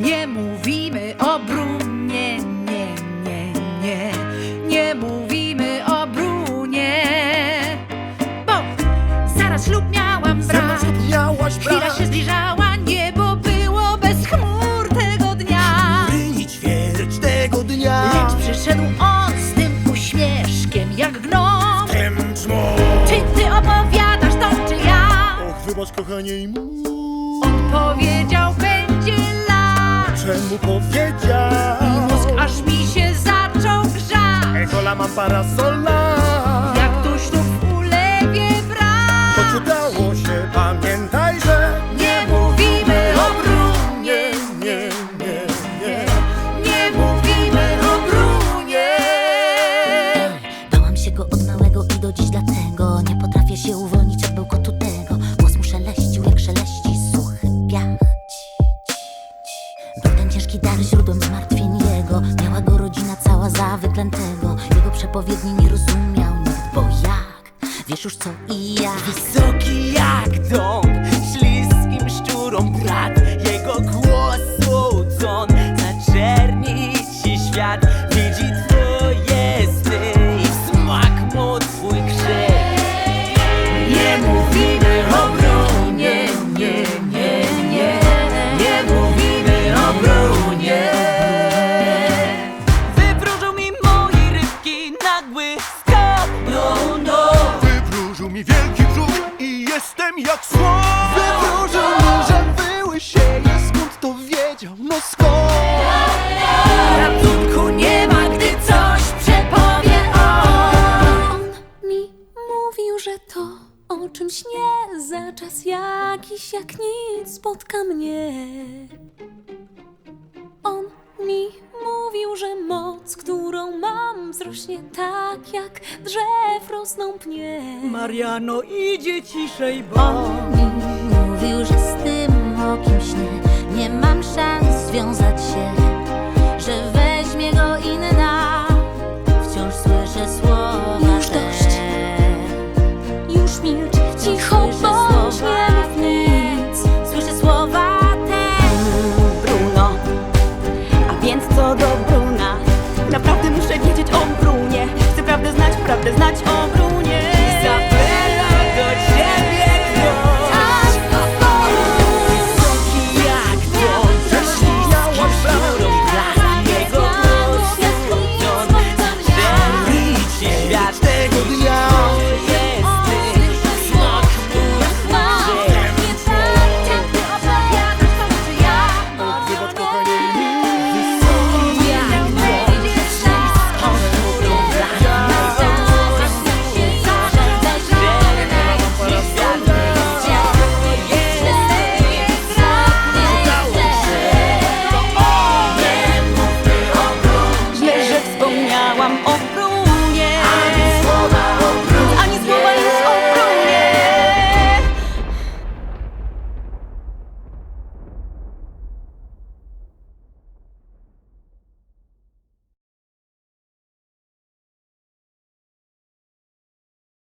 Nie mówimy o Brunie, nie, nie, nie. Nie mówimy o Brunie. Bo zaraz ślub miałam brać. Miałaś Chwila się zbliżała, niebo było bez chmur tego dnia. I ćwierć tego dnia Lecz przyszedł on z tym uśmieszkiem jak gnom. Czy ty opowiadasz to, czy ja? Och, wybacz kochanie i mów Powiedział będzie lat. Czemu powiedział mózg aż mi się zaczął grzać. Echola mam parasola Ciężki dar źródłem zmartwień jego. Miała go rodzina cała za wyklętego Jego przepowiedni nie rozumiał nikt, bo jak? Wiesz już co i ja Wysoki jak dąb, śliskim szczurom brat. Jego za czas jakiś jak nic spotka mnie. On mi mówił, że moc, którą mam, wzrośnie tak jak drzew rosną pnie. Mariano idzie ciszej, bo On mi mówił, że z tym o kimś nie, nie mam szans związać prawdę znać o